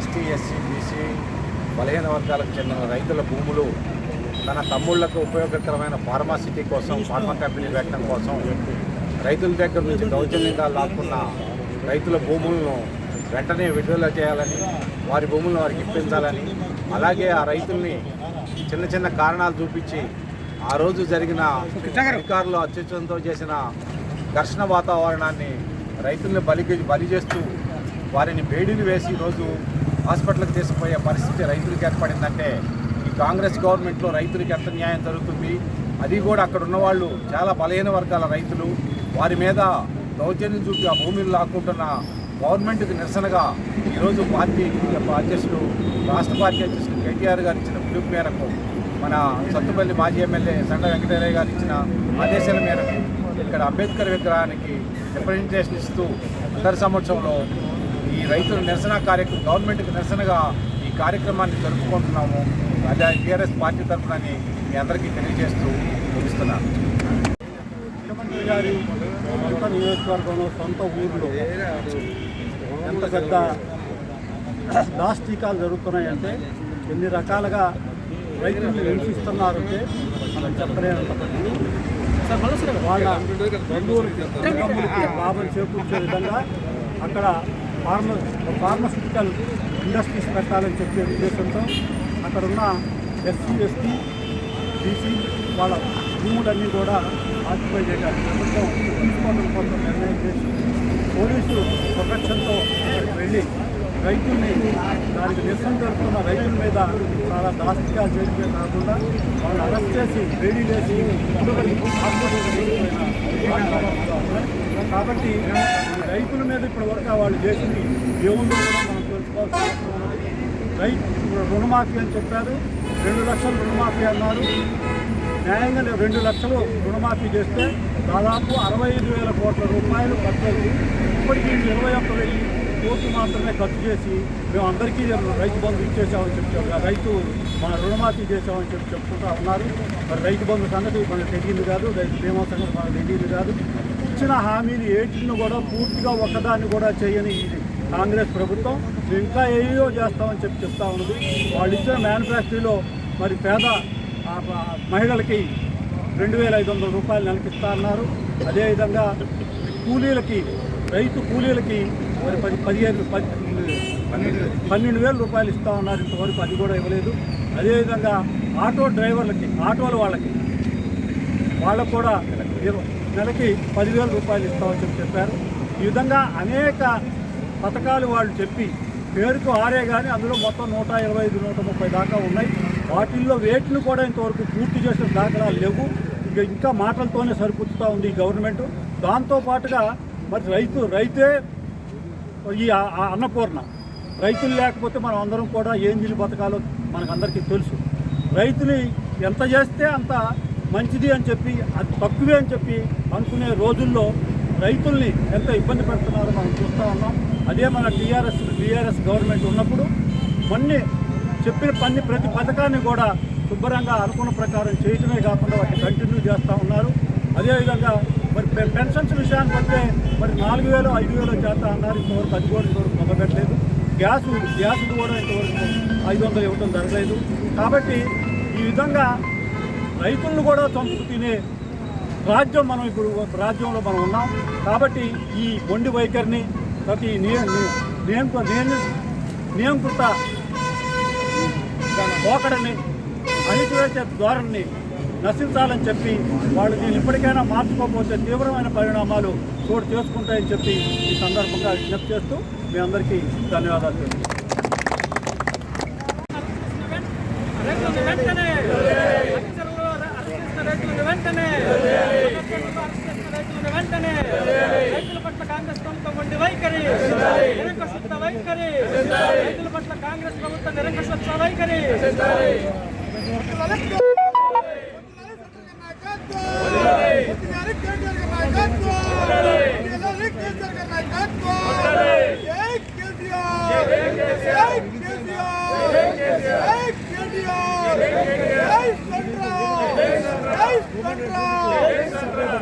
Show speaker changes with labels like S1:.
S1: ST SC BC బలహీన వర్గాలకు చెందిన రైతుల భూములు తన తమ్ముళ్ళకు ఉపయోగకరమైన ఫార్మాసిటీ కోసం ఫార్మా కంపెనీ పెట్టడం కోసం రైతుల దగ్గర నుంచి దౌర్జన్యంగా లాక్కున్న రైతుల భూములను వెంటనే విడుదల చేయాలని వారి భూములను వారికి ఇప్పించాలని అలాగే ఆ రైతుల్ని చిన్న చిన్న కారణాలు చూపించి ఆ రోజు జరిగిన అధికారులు అత్యుత్సవంతో చేసిన ఘర్షణ వాతావరణాన్ని రైతుల్ని బలి బలి చేస్తూ వారిని బేడీలు వేసి ఈరోజు హాస్పిటల్కి తీసుకుపోయే పరిస్థితి రైతులకు ఏర్పడిందంటే ఈ కాంగ్రెస్ గవర్నమెంట్లో రైతులకు ఎంత న్యాయం జరుగుతుంది? అది కూడా అక్కడ ఉన్న వాళ్ళు చాలా బలహీన వర్గాల రైతులు. వారి మీద దౌర్జన్యం చూపి ఆ భూమిని లాక్కుంటున్న గవర్నమెంట్కి నిరసనగా ఈరోజు పార్టీ అధ్యక్షుడు రాష్ట్ర పార్టీ అధ్యక్షుడు కేటీఆర్ గారు ఇచ్చిన పిలుపు మేరకు మన సత్తుపల్లి మాజీ ఎమ్మెల్యే సండ వెంకటరయ్య గారు ఇచ్చిన ఆదేశాల మేరకు ఇక్కడ అంబేద్కర్ విగ్రహానికి రిప్రజెంటేషన్ ఇస్తూ అందరి సమక్షంలో రైతుల నిరసన కార్యక్రమం గవర్నమెంట్కి నిరసనగా ఈ కార్యక్రమాన్ని జరుపుకుంటున్నాము అదే టీఆర్ఎస్ పార్టీ తరఫునని మీ అందరికీ తెలియజేస్తూ ముగిస్తున్నాను
S2: ముఖ్యమంత్రి గారి సొంత నియోజకవర్గంలో సొంత ఊరిలో ఎంత పెద్ద దాష్టీకాలు జరుగుతున్నాయంటే ఎన్ని రకాలుగా రైతులు హింసిస్తున్నారంటే మనం చెప్పలేనంత పరిస్థితి. వాళ్ళ బంధువులకి కుటుంబాలకి చేకూర్చే విధంగా అక్కడ ఫార్మ ఫార్మస్యూటికల్ ఇండస్ట్రీస్ పెట్టాలని చెప్పే ఉద్దేశంతో అక్కడ ఉన్న ఎస్సీ ఎస్టీ బీసీ వాళ్ళ భూములన్నీ కూడా ఆక్యుపై చేయడానికి ప్రభుత్వం తీసుకోవడం కోసం నిర్ణయం చేసి పోలీసు ప్రొటెక్షన్తో అక్కడికి వెళ్ళి రైతుల్ని దానికి నిరసన జరుపుతున్న రైతుల మీద చాలా దాస్తిగా చేయడమే కాకుండా వాళ్ళు అరెస్ట్ చేసి వేడి చేసి కాబట్టి రైతుల మీద ఇప్పటి వరకు వాళ్ళు చేసింది ఏముందో కూడా మనం తెలుసుకోవాల్సిన రైతు రుణమాఫీ అని చెప్పారు. రెండు లక్షలు రుణమాఫీ అన్నారు. న్యాయంగా రెండు లక్షలు రుణమాఫీ చేస్తే దాదాపు అరవై ఐదు వేల కోట్ల రూపాయలు ఖర్చు ఇప్పటికీ ఇరవై ఒక్క వెయ్యి కోట్లు మాత్రమే ఖర్చు చేసి మేము అందరికీ రైతు బంధు ఇచ్చేసామని చెప్పి రైతు మన రుణమాఫీ చేసామని చెప్పి చెప్పుకుంటా ఉన్నారు. మరి రైతు బంధు సంగతి మనకు తెలియదు కాదు రైతు బీమా సంగతి మనకు తెలియదు కాదు. ఇచ్చిన హామీలు ఏటిని కూడా పూర్తిగా ఒకదాన్ని కూడా చేయని ఇది కాంగ్రెస్ ప్రభుత్వం. ఇంకా ఏయో చేస్తామని చెప్పి చెప్తా ఉన్నది. వాళ్ళు ఇచ్చిన మేనిఫెస్టోలో మరి పేద మహిళలకి రెండు వేల ఐదు వందల రూపాయలు నెలకిస్తా అన్నారు. అదేవిధంగా కూలీలకి రైతు కూలీలకి మరి పది పదిహేను పది పన్నెండు వేల రూపాయలు ఇస్తా ఉన్నారు ఇంతవరకు అది కూడా ఇవ్వలేదు. అదేవిధంగా ఆటో డ్రైవర్లకి ఆటోల వాళ్ళకి వాళ్ళకు కూడా నెలకి పదివేల రూపాయలు ఇస్తామని చెప్పి చెప్పారు. ఈ విధంగా అనేక పథకాలు వాళ్ళు చెప్పి పేరుకు ఆరే కానీ అందులో మొత్తం నూట ఇరవై ఐదు నూట ముప్పై దాకా ఉన్నాయి. వాటిల్లో వేటిని కూడా ఇంతవరకు పూర్తి చేసిన దాఖలాలు లేవు. ఇక ఇంకా మాటలతోనే సరిపుచ్చుతూ ఉంది ఈ గవర్నమెంట్. దాంతోపాటుగా మరి రైతు రైతే ఈ ఆ- అన్నపూర్ణ. రైతులు లేకపోతే మనం అందరం కూడా ఏం తిని బతకాలో మనకందరికీ తెలుసు. రైతుని ఎంత చేస్తే అంత మంచిది అని చెప్పి అది తక్కువే అని చెప్పి అనుకునే రోజుల్లో రైతుల్ని ఎంత ఇబ్బంది పెడుతున్నారో మనం చూస్తూ ఉన్నాం. అదే మన టీఆర్ఎస్ టీఆర్ఎస్ గవర్నమెంట్ ఉన్నప్పుడు మొన్న చెప్పిన పని ప్రతి పథకాన్ని కూడా శుభ్రంగా అనుకున్న ప్రకారం చేయటమే కాకుండా వాటిని కంటిన్యూ చేస్తూ ఉన్నారు. అదేవిధంగా మరి పెన్షన్స్ విషయానికి వస్తే మరి నాలుగు వేలు ఐదు వేలు చేస్తా అన్నారు. ఇంతవరకు అది కూడా ఇంతవరకు మొదలుపెట్టలేదు గ్యాస్ గ్యాస్ కూడా ఇంతవరకు ఐదు వందలు ఇవ్వడం జరగలేదు. కాబట్టి ఈ విధంగా రైతులను కూడా చంపుకు తినే రాజ్యం మనం ఇప్పుడు రాజ్యంలో మనం ఉన్నాం. కాబట్టి ఈ బొండి వైఖరిని ప్రతి నియ- ని- నియంత్ర పోకడని అణిచివేసే ధోరణి నశించాలని చెప్పి వాళ్ళు దీన్ని ఇప్పటికైనా మార్చుకోకపోతే తీవ్రమైన పరిణామాలు చోటు చేసుకుంటాయని చెప్పి ఈ సందర్భంగా విజ్ఞప్తి చేస్తూ మీ అందరికీ ధన్యవాదాలు
S3: వెంటనే వెంటనే లక్షల్లో వెంటనే రైతుల పట్ల కాంగ్రెస్ ప్రభుత్వం ఉండి వైఖరి నిరంకుశత్వ వైఖరి రైతుల పట్ల కాంగ్రెస్ ప్రభుత్వం నిరంకుశత్వ వైఖరి Central!